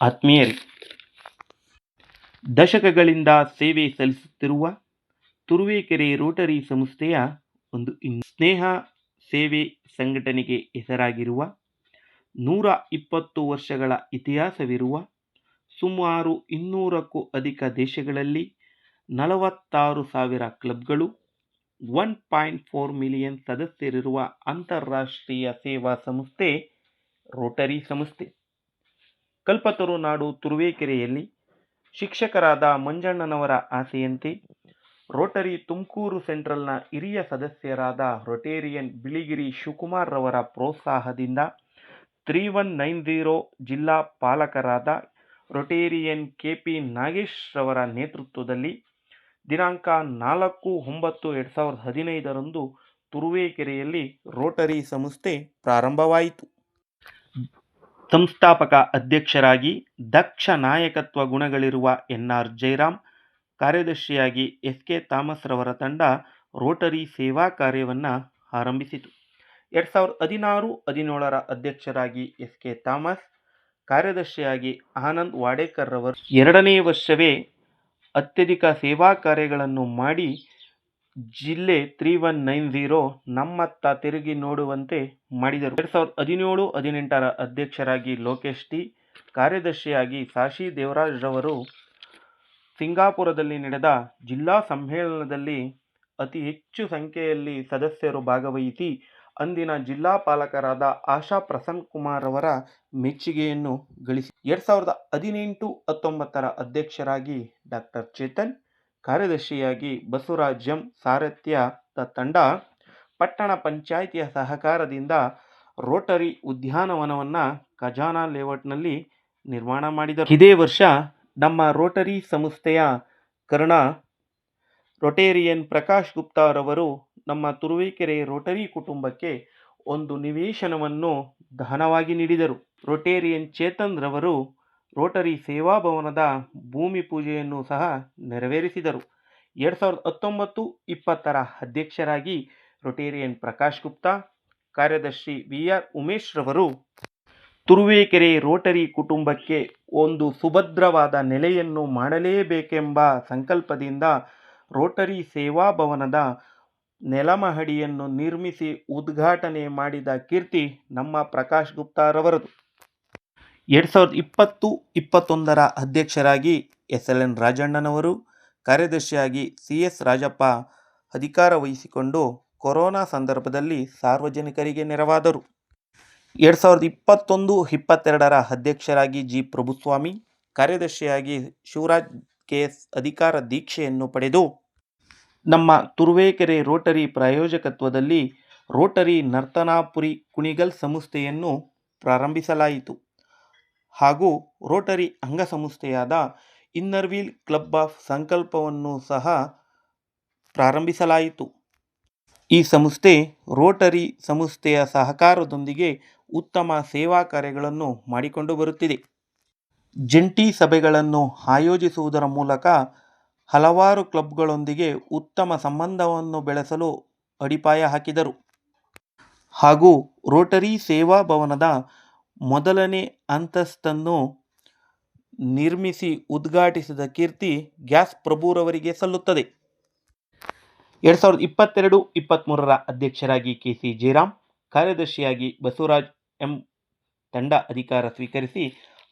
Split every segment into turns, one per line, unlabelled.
ಆತ್ಮೀಯರೇ, ದಶಕಗಳಿಂದ ಸೇವೆ ಸಲ್ಲಿಸುತ್ತಿರುವ ತುರುವೇಕೆರೆ ರೋಟರಿ ಸಂಸ್ಥೆಯ ಒಂದು ಸ್ನೇಹ ಸೇವೆ ಸಂಘಟನೆಗೆ ಹೆಸರಾಗಿರುವ ನೂರ ಇಪ್ಪತ್ತು ವರ್ಷಗಳ ಇತಿಹಾಸವಿರುವ ಸುಮಾರು ಇನ್ನೂರಕ್ಕೂ ಅಧಿಕ ದೇಶಗಳಲ್ಲಿ ನಲವತ್ತಾರು ಸಾವಿರ ಕ್ಲಬ್ಗಳು, ಒನ್ ಪಾಯಿಂಟ್ ಫೋರ್ ಮಿಲಿಯನ್ ಸದಸ್ಯರಿರುವ ಅಂತಾರಾಷ್ಟ್ರೀಯ ಸೇವಾ ಸಂಸ್ಥೆ ರೋಟರಿ ಸಂಸ್ಥೆ. ಕಲ್ಪತರು ನಾಡು ತುರುವೇಕೆರೆಯಲ್ಲಿ ಶಿಕ್ಷಕರಾದ ಮಂಜಣ್ಣನವರ ಆಸೆಯಂತೆ ರೋಟರಿ ತುಮಕೂರು ಸೆಂಟ್ರಲ್ನ ಹಿರಿಯ ಸದಸ್ಯರಾದ ರೊಟೇರಿಯನ್ ಬಿಳಿಗಿರಿ ಶಿವಕುಮಾರ್ ರವರ ಪ್ರೋತ್ಸಾಹದಿಂದ ತ್ರೀ ಒನ್ ನೈನ್ ಝೀರೋ ಜಿಲ್ಲಾ ಪಾಲಕರಾದ ರೊಟೇರಿಯನ್ ಕೆ ಪಿ ನಾಗೇಶ್ ನೇತೃತ್ವದಲ್ಲಿ ದಿನಾಂಕ ನಾಲ್ಕು ಒಂಬತ್ತು ಎರಡು ಸಾವಿರದ ಹದಿನೈದರಂದು ತುರುವೇಕೆರೆಯಲ್ಲಿ ರೋಟರಿ ಸಂಸ್ಥೆ ಪ್ರಾರಂಭವಾಯಿತು. ಸಂಸ್ಥಾಪಕ ಅಧ್ಯಕ್ಷರಾಗಿ ದಕ್ಷ ನಾಯಕತ್ವ ಗುಣಗಳಿರುವ ಎನ್ಆರ್ ಜಯರಾಮ್ ಕಾರ್ಯದರ್ಶಿಯಾಗಿ ಎಸ್ ಕೆ ಥಾಮಸ್ ರವರ ತಂಡ ರೋಟರಿ ಸೇವಾ ಕಾರ್ಯವನ್ನು ಆರಂಭಿಸಿತು. ಎರಡು ಸಾವಿರದ ಹದಿನಾರು ಹದಿನೇಳರ ಅಧ್ಯಕ್ಷರಾಗಿ ಎಸ್ ಕೆ ಥಾಮಸ್ ಕಾರ್ಯದರ್ಶಿಯಾಗಿ ಆನಂದ್ ವಾಡೇಕರ್ ರವರು ಎರಡನೇ ವರ್ಷವೇ ಅತ್ಯಧಿಕ ಸೇವಾ ಕಾರ್ಯಗಳನ್ನು ಮಾಡಿ ಜಿಲ್ಲೆ ತ್ರೀ ಒನ್ ನೈನ್ ಝೀರೋ ನಮ್ಮತ್ತ ತಿರುಗಿ ನೋಡುವಂತೆ ಮಾಡಿದರು. ಎರಡ್ ಸಾವಿರದ ಹದಿನೇಳು, ಹದಿನೆಂಟರ ಅಧ್ಯಕ್ಷರಾಗಿ ಲೋಕೇಶ್ ಟಿ, ಕಾರ್ಯದರ್ಶಿಯಾಗಿ ಸಾಶಿ ದೇವರಾಜ್ ರವರು ಸಿಂಗಾಪುರದಲ್ಲಿ ನಡೆದ ಜಿಲ್ಲಾ ಸಮ್ಮೇಳನದಲ್ಲಿ ಅತಿ ಹೆಚ್ಚು ಸಂಖ್ಯೆಯಲ್ಲಿ ಸದಸ್ಯರು ಭಾಗವಹಿಸಿ, ಅಂದಿನ ಜಿಲ್ಲಾ ಪಾಲಕರಾದ ಆಶಾ ಪ್ರಸನ್ನ ಕುಮಾರ್ ಅವರ ಮೆಚ್ಚುಗೆಯನ್ನು ಗಳಿಸಿ. ಎರಡು ಸಾವಿರದ ಹದಿನೆಂಟು, ಹತ್ತೊಂಬತ್ತರ ಅಧ್ಯಕ್ಷರಾಗಿ ಡಾಕ್ಟರ್ ಚೇತನ್ ಕಾರ್ಯದರ್ಶಿಯಾಗಿ ಬಸವರಾಜ್ ಎಂ ಸಾರಥ್ಯದ ತಂಡ ಪಟ್ಟಣ ಪಂಚಾಯಿತಿಯ ಸಹಕಾರದಿಂದ ರೋಟರಿ ಉದ್ಯಾನವನವನ್ನು ಖಜಾನಾ ಲೇಔಟ್ನಲ್ಲಿ ನಿರ್ಮಾಣ ಮಾಡಿದರು. ಇದೇ ವರ್ಷ ನಮ್ಮ ರೋಟರಿ ಸಂಸ್ಥೆಯ ಕರ್ಣ ರೊಟೇರಿಯನ್ ಪ್ರಕಾಶ್ ಗುಪ್ತಾರವರು ನಮ್ಮ ತುರುವೇಕೆರೆ ರೋಟರಿ ಕುಟುಂಬಕ್ಕೆ ಒಂದು ನಿವೇಶನವನ್ನು ದಾನವಾಗಿ ನೀಡಿದರು. ರೊಟೇರಿಯನ್ ಚೇತನ್ ರವರು ರೋಟರಿ ಸೇವಾ ಭವನದ ಭೂಮಿ ಪೂಜೆಯನ್ನು ಸಹ ನೆರವೇರಿಸಿದರು. ಎರಡು ಸಾವಿರದ ಹತ್ತೊಂಬತ್ತು ಇಪ್ಪತ್ತರ ಅಧ್ಯಕ್ಷರಾಗಿ ರೊಟೇರಿಯನ್ ಪ್ರಕಾಶ್ ಗುಪ್ತಾ, ಕಾರ್ಯದರ್ಶಿ ವಿ ಆರ್ ಉಮೇಶ್ ರವರು, ತುರುವೇಕೆರೆ ರೋಟರಿ ಕುಟುಂಬಕ್ಕೆ ಒಂದು ಸುಭದ್ರವಾದ ನೆಲೆಯನ್ನು ಮಾಡಲೇಬೇಕೆಂಬ ಸಂಕಲ್ಪದಿಂದ ರೋಟರಿ ಸೇವಾ ಭವನದ ನೆಲಮಹಡಿಯನ್ನು ನಿರ್ಮಿಸಿ ಉದ್ಘಾಟನೆ ಮಾಡಿದ ಕೀರ್ತಿ ನಮ್ಮ ಪ್ರಕಾಶ್ ಗುಪ್ತಾರವರದು ಎರಡು ಸಾವಿರದ ಇಪ್ಪತ್ತು, ಇಪ್ಪತ್ತೊಂದರ ಅಧ್ಯಕ್ಷರಾಗಿ ಎಸ್ ಎಲ್ ಎನ್ ರಾಜಣ್ಣನವರು, ಕಾರ್ಯದರ್ಶಿಯಾಗಿ ಸಿ ಎಸ್ ರಾಜಪ್ಪ ಅಧಿಕಾರ ವಹಿಸಿಕೊಂಡು ಕೊರೋನಾ ಸಂದರ್ಭದಲ್ಲಿ ಸಾರ್ವಜನಿಕರಿಗೆ ನೆರವಾದರು. ಎರಡು ಸಾವಿರದ ಇಪ್ಪತ್ತೊಂದು, ಇಪ್ಪತ್ತೆರಡರ ಅಧ್ಯಕ್ಷರಾಗಿ ಜಿ. ಪ್ರಭುಸ್ವಾಮಿ, ಕಾರ್ಯದರ್ಶಿಯಾಗಿ ಶಿವರಾಜ್ ಕೆ ಎಸ್ ಅಧಿಕಾರ ದೀಕ್ಷೆಯನ್ನು ಪಡೆದು ನಮ್ಮ ತುರುವೇಕೆರೆ ರೋಟರಿ ಪ್ರಾಯೋಜಕತ್ವದಲ್ಲಿ ರೋಟರಿ ನರ್ತನಾಪುರಿ ಕುಣಿಗಲ್ ಸಂಸ್ಥೆಯನ್ನು ಪ್ರಾರಂಭಿಸಲಾಯಿತು. ಹಾಗೂ ರೋಟರಿ ಅಂಗಸಂಸ್ಥೆಯಾದ ಇನ್ನರ್ವೀಲ್ ಕ್ಲಬ್ ಆಫ್ ಸಂಕಲ್ಪವನ್ನು ಸಹ ಪ್ರಾರಂಭಿಸಲಾಯಿತು. ಈ ಸಂಸ್ಥೆ ರೋಟರಿ ಸಂಸ್ಥೆಯ ಸಹಕಾರದೊಂದಿಗೆ ಉತ್ತಮ ಸೇವಾ ಕಾರ್ಯಗಳನ್ನು ಮಾಡಿಕೊಂಡು ಬರುತ್ತಿದೆ. ಜಂಟಿ ಸಭೆಗಳನ್ನು ಆಯೋಜಿಸುವುದರ ಮೂಲಕ ಹಲವಾರು ಕ್ಲಬ್ಗಳೊಂದಿಗೆ ಉತ್ತಮ ಸಂಬಂಧವನ್ನು ಬೆಳೆಸಲು ಅಡಿಪಾಯ ಹಾಕಿದರು. ಹಾಗೂ ರೋಟರಿ ಸೇವಾ ಭವನದ ಮೊದಲನೇ ಅಂತಸ್ತನ್ನು ನಿರ್ಮಿಸಿ ಉದ್ಘಾಟಿಸಿದ ಕೀರ್ತಿ ಗ್ಯಾಸ್ ಪ್ರಭುರವರಿಗೆ ಸಲ್ಲುತ್ತದೆ. ಎರಡು ಸಾವಿರದ ಇಪ್ಪತ್ತೆರಡು ಇಪ್ಪತ್ತ್ಮೂರರ ಅಧ್ಯಕ್ಷರಾಗಿ ಕೆ ಸಿ ಜಯರಾಮ್, ಕಾರ್ಯದರ್ಶಿಯಾಗಿ ಬಸವರಾಜ್ ಎಂ ತಂಡ ಅಧಿಕಾರ ಸ್ವೀಕರಿಸಿ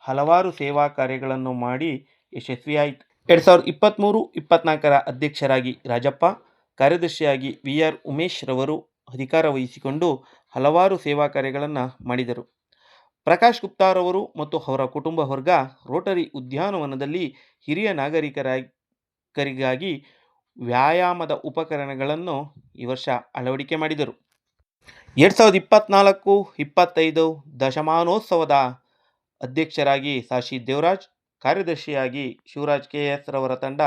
ಹಲವಾರು ಸೇವಾ ಕಾರ್ಯಗಳನ್ನು ಮಾಡಿ ಯಶಸ್ವಿಯಾಯಿತು. ಎರಡು ಸಾವಿರದ ಇಪ್ಪತ್ತ್ಮೂರು ಇಪ್ಪತ್ನಾಲ್ಕರ ಅಧ್ಯಕ್ಷರಾಗಿ ರಾಜಪ್ಪ, ಕಾರ್ಯದರ್ಶಿಯಾಗಿ ವಿ ಆರ್ ಉಮೇಶ್ ರವರು ಅಧಿಕಾರ ವಹಿಸಿಕೊಂಡು ಹಲವಾರು ಸೇವಾ ಕಾರ್ಯಗಳನ್ನು ಮಾಡಿದರು. ಪ್ರಕಾಶ್ ಗುಪ್ತಾರವರು ಮತ್ತು ಅವರ ಕುಟುಂಬ ವರ್ಗ ರೋಟರಿ ಉದ್ಯಾನವನದಲ್ಲಿ ಹಿರಿಯ ನಾಗರಿಕರಿಗಾಗಿ ವ್ಯಾಯಾಮದ ಉಪಕರಣಗಳನ್ನು ಈ ವರ್ಷ ಅಳವಡಿಕೆ ಮಾಡಿದರು. ಎರಡು ಸಾವಿರದ ಇಪ್ಪತ್ತ್ನಾಲ್ಕು ಇಪ್ಪತ್ತೈದು ದಶಮಾನೋತ್ಸವದ ಅಧ್ಯಕ್ಷರಾಗಿ ಸಾಶಿ ದೇವರಾಜ್, ಕಾರ್ಯದರ್ಶಿಯಾಗಿ ಶಿವರಾಜ್ ಕೆ ಎಸ್ ರವರ ತಂಡ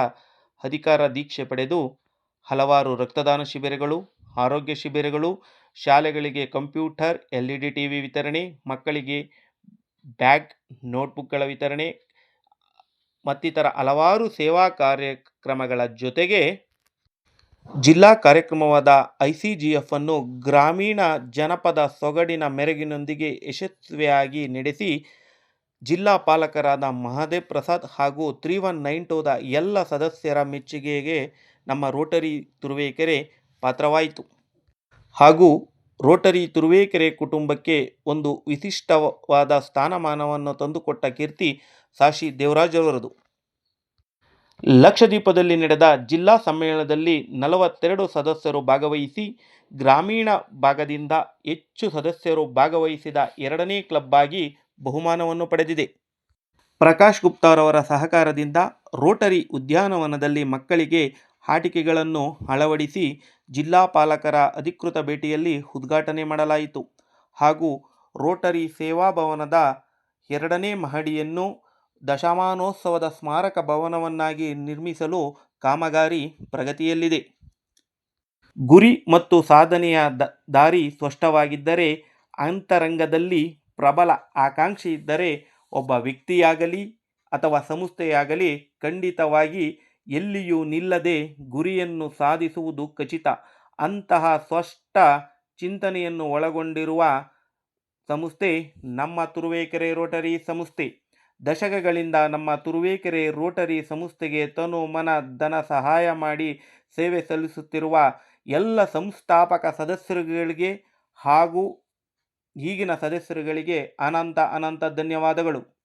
ಅಧಿಕಾರ ದೀಕ್ಷೆ ಪಡೆದು ಹಲವಾರು ರಕ್ತದಾನ ಶಿಬಿರಗಳು, ಆರೋಗ್ಯ ಶಿಬಿರಗಳು ಶಾಲೆಗಳಿಗೆ ಕಂಪ್ಯೂಟರ್ ಎಲ್ ಇ ವಿತರಣೆ, ಮಕ್ಕಳಿಗೆ ಬ್ಯಾಗ್, ನೋಟ್ಬುಕ್ಗಳ ವಿತರಣೆ, ಮತ್ತಿತರ ಹಲವಾರು ಸೇವಾ ಕಾರ್ಯಕ್ರಮಗಳ ಜೊತೆಗೆ ಜಿಲ್ಲಾ ಕಾರ್ಯಕ್ರಮವಾದ ಐ ಸಿ ಜಿ ಎಫ್ ಅನ್ನು ಗ್ರಾಮೀಣ ಜನಪದ ಸೊಗಡಿನ ಮೆರಗಿನೊಂದಿಗೆ ಯಶಸ್ವಿಯಾಗಿ ನಡೆಸಿ, ಜಿಲ್ಲಾ ಪಾಲಕರಾದ ಮಹಾದೇವ್ ಪ್ರಸಾದ್ ಹಾಗೂ ತ್ರೀ ಒನ್ ನೈನ್ ಟೂದ ಎಲ್ಲ ಸದಸ್ಯರ ಮೆಚ್ಚುಗೆಗೆ ನಮ್ಮ ರೋಟರಿ ತುರುವೇಕೆರೆ ಪಾತ್ರವಾಯಿತು. ಹಾಗೂ ರೋಟರಿ ತುರುವೇಕೆರೆ ಕುಟುಂಬಕ್ಕೆ ಒಂದು ವಿಶಿಷ್ಟವಾದ ಸ್ಥಾನಮಾನವನ್ನು ತಂದುಕೊಟ್ಟ ಕೀರ್ತಿ ಸಾಶಿ ದೇವರಾಜ್ ಅವರದು ಲಕ್ಷದ್ವೀಪದಲ್ಲಿ ನಡೆದ ಜಿಲ್ಲಾ ಸಮ್ಮೇಳನದಲ್ಲಿ ನಲವತ್ತೆರಡು ಸದಸ್ಯರು ಭಾಗವಹಿಸಿ, ಗ್ರಾಮೀಣ ಭಾಗದಿಂದ ಹೆಚ್ಚು ಸದಸ್ಯರು ಭಾಗವಹಿಸಿದ ಎರಡನೇ ಕ್ಲಬ್ ಆಗಿ ಬಹುಮಾನವನ್ನು ಪಡೆದಿದೆ. ಪ್ರಕಾಶ್ ಗುಪ್ತಾರವರ ಸಹಕಾರದಿಂದ ರೋಟರಿ ಉದ್ಯಾನವನದಲ್ಲಿ ಮಕ್ಕಳಿಗೆ ಆಟಿಕೆಗಳನ್ನು ಅಳವಡಿಸಿ ಜಿಲ್ಲಾ ಪಾಲಕರ ಅಧಿಕೃತ ಭೇಟಿಯಲ್ಲಿ ಉದ್ಘಾಟನೆ ಮಾಡಲಾಯಿತು. ಹಾಗೂ ರೋಟರಿ ಸೇವಾ ಭವನದ ಎರಡನೇ ಮಹಡಿಯನ್ನು ದಶಮಾನೋತ್ಸವದ ಸ್ಮಾರಕ ಭವನವನ್ನಾಗಿ ನಿರ್ಮಿಸಲು ಕಾಮಗಾರಿ ಪ್ರಗತಿಯಲ್ಲಿದೆ. ಗುರಿ ಮತ್ತು ಸಾಧನೆಯ ದಾರಿ ಸ್ಪಷ್ಟವಾಗಿದ್ದರೆ ಅಂತರಂಗದಲ್ಲಿ ಪ್ರಬಲ ಆಕಾಂಕ್ಷೆ ಇದ್ದರೆ ಒಬ್ಬ ವ್ಯಕ್ತಿಯಾಗಲಿ ಅಥವಾ ಸಂಸ್ಥೆಯಾಗಲಿ ಖಂಡಿತವಾಗಿ ಎಲ್ಲಿಯೂ ನಿಲ್ಲದೆ ಗುರಿಯನ್ನು ಸಾಧಿಸುವುದು ಖಚಿತ. ಅಂತಹ ಸ್ಪಷ್ಟ ಚಿಂತನೆಯನ್ನು ಒಳಗೊಂಡಿರುವ ಸಂಸ್ಥೆ ನಮ್ಮ ತುರುವೇಕೆರೆ ರೋಟರಿ ಸಂಸ್ಥೆ. ದಶಕಗಳಿಂದ ನಮ್ಮ ತುರುವೇಕೆರೆ ರೋಟರಿ ಸಂಸ್ಥೆಗೆ ತನು ಮನ, ಧನ ಸಹಾಯ ಮಾಡಿ ಸೇವೆ ಸಲ್ಲಿಸುತ್ತಿರುವ ಎಲ್ಲ ಸಂಸ್ಥಾಪಕ ಸದಸ್ಯರುಗಳಿಗೆ ಹಾಗೂ ಈಗಿನ ಸದಸ್ಯರುಗಳಿಗೆ ಅನಂತ ಅನಂತ ಧನ್ಯವಾದಗಳು.